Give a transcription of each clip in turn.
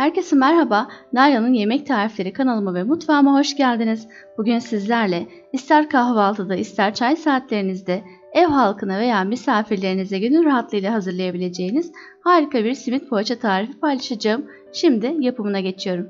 Herkese merhaba. Narya'nın Yemek Tarifleri kanalıma ve mutfağıma hoş geldiniz. Bugün sizlerle ister kahvaltıda ister çay saatlerinizde ev halkına veya misafirlerinize gönül rahatlığıyla hazırlayabileceğiniz harika bir simit poğaça tarifi paylaşacağım. Şimdi yapımına geçiyorum.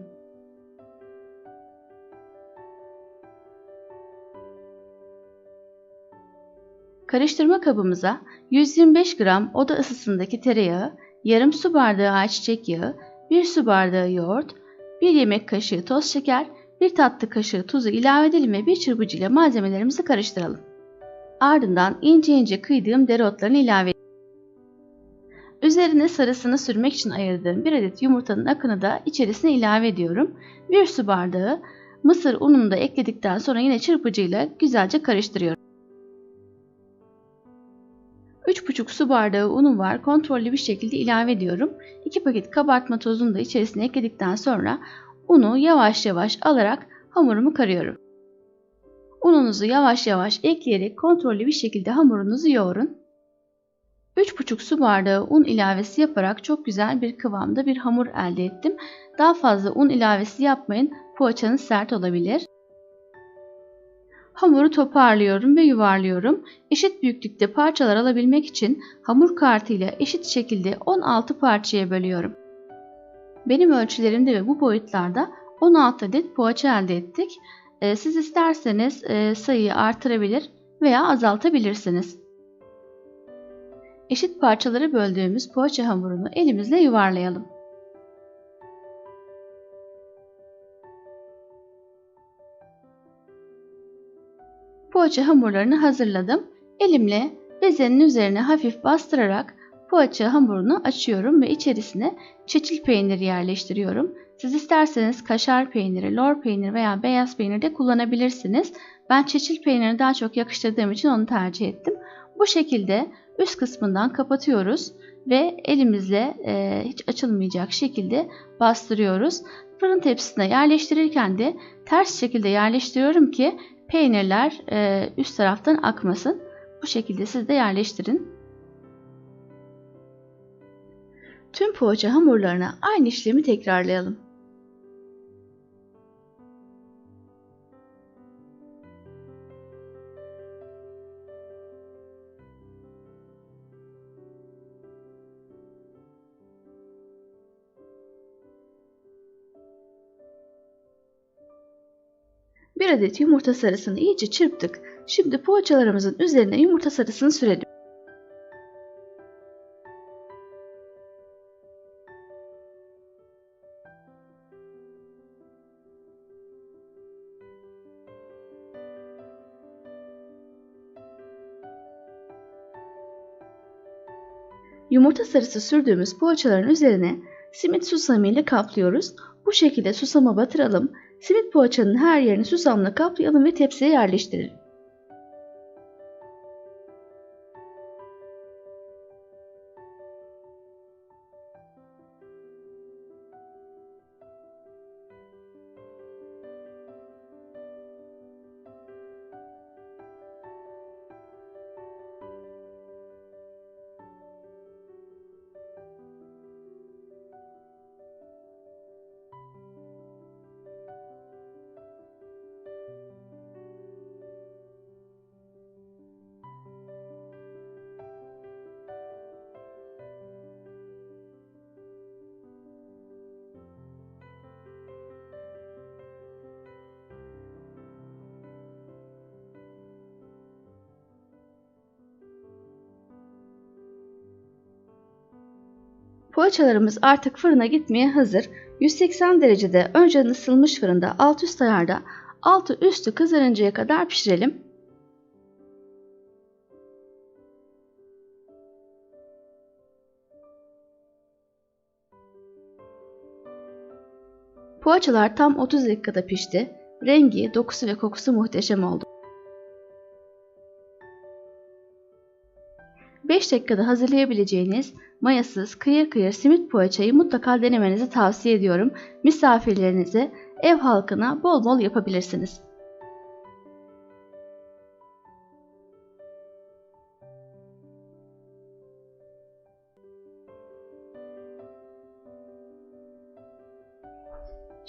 Karıştırma kabımıza 125 gram oda ısısındaki tereyağı, yarım su bardağı ayçiçek yağı, 1 su bardağı yoğurt, 1 yemek kaşığı toz şeker, 1 tatlı kaşığı tuzu ilave edelim ve bir çırpıcı ile malzemelerimizi karıştıralım. Ardından ince ince kıydığım dereotlarını ilave edelim. Üzerine sarısını sürmek için ayırdığım 1 adet yumurtanın akını da içerisine ilave ediyorum. 1 su bardağı mısır ununu da ekledikten sonra yine çırpıcıyla güzelce karıştırıyorum. 3,5 su bardağı unum var. Kontrollü bir şekilde ilave ediyorum. 2 paket kabartma tozunu da içerisine ekledikten sonra unu yavaş yavaş alarak hamurumu karıyorum. Ununuzu yavaş yavaş ekleyerek kontrollü bir şekilde hamurunuzu yoğurun. 3,5 su bardağı un ilavesi yaparak çok güzel bir kıvamda bir hamur elde ettim. Daha fazla un ilavesi yapmayın. Poğaçanız sert olabilir. Hamuru toparlıyorum ve yuvarlıyorum. Eşit büyüklükte parçalar alabilmek için hamur kartıyla eşit şekilde 16 parçaya bölüyorum. Benim ölçülerimde ve bu boyutlarda 16 adet poğaça elde ettik. Ee, siz isterseniz e, sayıyı artırabilir veya azaltabilirsiniz. Eşit parçalara böldüğümüz poğaça hamurunu elimizle yuvarlayalım. Poğaça hamurlarını hazırladım. Elimle bezenin üzerine hafif bastırarak poğaça hamurunu açıyorum ve içerisine çeçil peyniri yerleştiriyorum. Siz isterseniz kaşar peyniri, lor peyniri veya beyaz peynir de kullanabilirsiniz. Ben çeçil peynirini daha çok yakıştırdığım için onu tercih ettim. Bu şekilde üst kısmından kapatıyoruz ve elimizle e, hiç açılmayacak şekilde bastırıyoruz. Fırın tepsisine yerleştirirken de ters şekilde yerleştiriyorum ki peynirler e, üst taraftan akmasın. Bu şekilde siz de yerleştirin. Tüm poğaça hamurlarına aynı işlemi tekrarlayalım. Bir adet yumurta sarısını iyice çırptık. Şimdi poğaçalarımızın üzerine yumurta sarısını sürelim. Yumurta sarısı sürdüğümüz poğaçaların üzerine simit susamı ile kaplıyoruz. Bu şekilde susama batıralım Simit poğaçanın her yerini susamla kaplayalım ve tepsiye yerleştirelim. Poğaçalarımız artık fırına gitmeye hazır. 180 derecede önceden ısılmış fırında alt üst ayarda altı üstü kızarıncaya kadar pişirelim. Poğaçalar tam 30 dakikada pişti. Rengi, dokusu ve kokusu muhteşem oldu. 5 dakikada hazırlayabileceğiniz mayasız kıyır kıyır simit poğaçayı mutlaka denemenizi tavsiye ediyorum. Misafirlerinize, ev halkına bol bol yapabilirsiniz.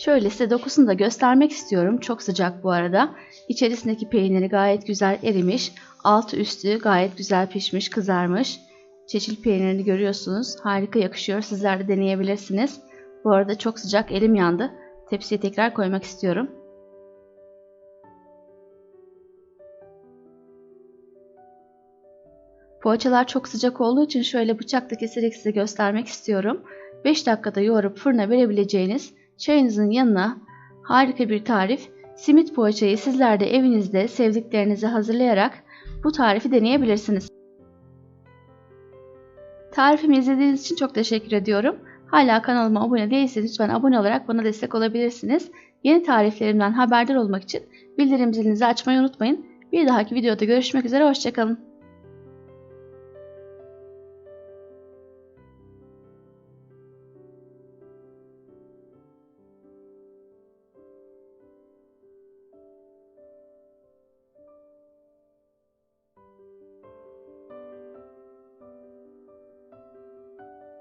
Şöyle size dokusunu da göstermek istiyorum. Çok sıcak bu arada. İçerisindeki peyniri gayet güzel erimiş. Altı üstü gayet güzel pişmiş, kızarmış. Çeçil peynirini görüyorsunuz. Harika yakışıyor. Sizler de deneyebilirsiniz. Bu arada çok sıcak elim yandı. Tepsiye tekrar koymak istiyorum. Poğaçalar çok sıcak olduğu için şöyle bıçakla keserek size göstermek istiyorum. 5 dakikada yoğurup fırına verebileceğiniz çayınızın yanına harika bir tarif. Simit poğaçayı sizler de evinizde sevdiklerinizi hazırlayarak bu tarifi deneyebilirsiniz. Tarifimi izlediğiniz için çok teşekkür ediyorum. Hala kanalıma abone değilseniz lütfen abone olarak bana destek olabilirsiniz. Yeni tariflerimden haberdar olmak için bildirim zilinizi açmayı unutmayın. Bir dahaki videoda görüşmek üzere, hoşçakalın.